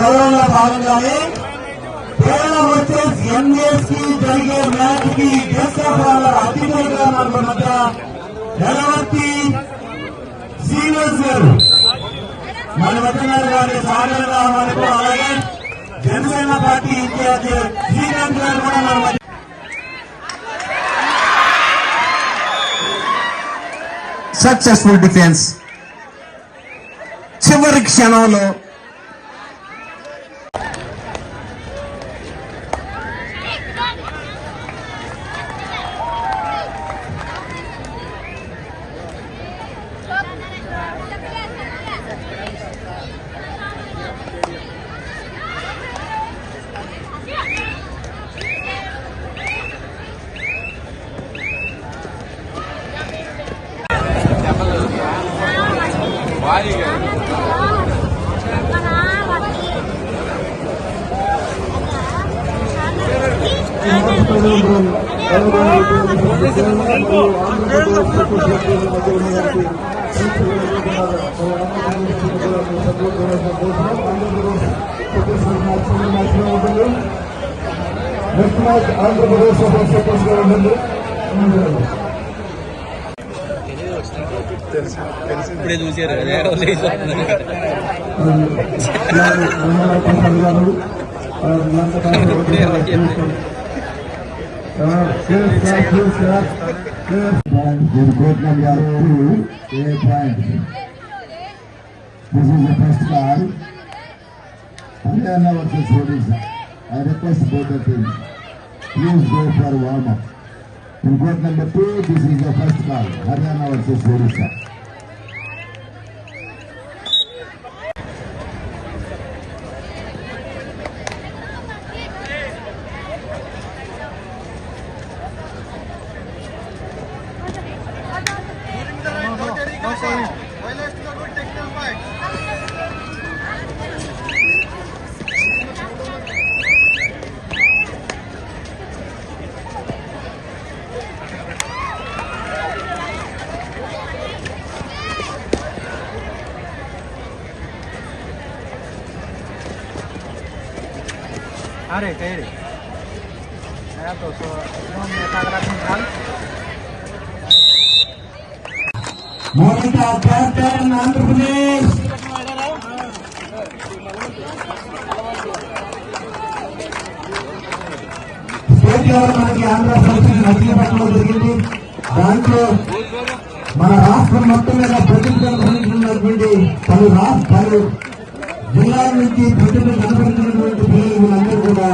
గౌరవంలో భాగంగానే కేవలం వచ్చే ఎన్ఎస్కి జరిగే మ్యాచ్కి గెస్ట్ ఆఫ్ అతిథులుగా మన మధ్య నెలవర్తి శ్రీనివాస్ గారు. మన మధ్య గారు సాగరంగా మనకు అలాగే జనసేన పార్టీ ఇన్ఛార్జ్ శ్రీకాంత్ గారు కూడా మన మధ్య సక్సెస్ఫుల్ డిఫెన్స్ చివరి క్షణంలో next match Andhra Pradesh supports teams. Please go for warm up. In court number two, this is the first call. Haryana versus. Abre, que abre. Era todo. No me pagará central. మౌలిక అభ్యంతరం Andhra Pradesh state level మనకి ఆంధ్ర సంస్థ నర్సీపట్నంలో జరిగింది దాంట్లో మన రాష్ట్రం మొత్తం మీద ప్రతిభ ఉన్నటువంటి పలు రాష్ట్రాలు పలు జిల్లాల నుంచి ప్రతిభ కనబడుతున్నటువంటి పిల్లలు వీళ్ళందరూ కూడా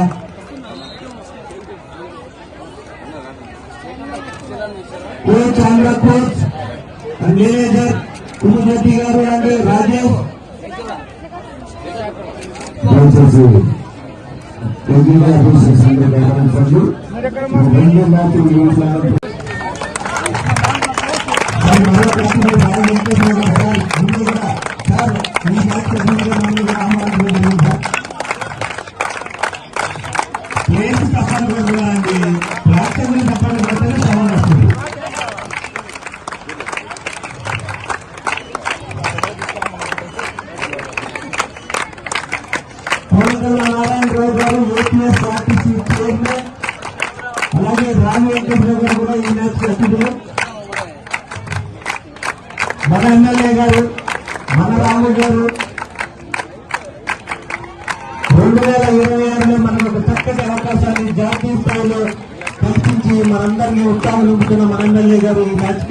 coach Andhra coach and manager Kummashetti గారు అండ్ రాజేష్ దయచేసి ప్లేస్ తప్పని కూడా అండి తప్పని సవాల్ వస్తుంది కోనకల్ల నారాయణరావు గారు ఏపీఎస్ ఆర్టీసీ చైర్మన్ అలాగే రామి వెంకటరావు గారు కూడా ఈ మ్యాచ్ అతిథులు మన ఎమ్మెల్యే గారు మన గారు రెండు వేల ఇరవై ఆరులో మనకు ఒక చక్కటి అవకాశాన్ని జాతీయ స్థాయిలో కల్పించి మనందరినీ ఉత్సాహం నింపుతున్న మన ఎమ్మెల్యే గారు ఈ మ్యాచ్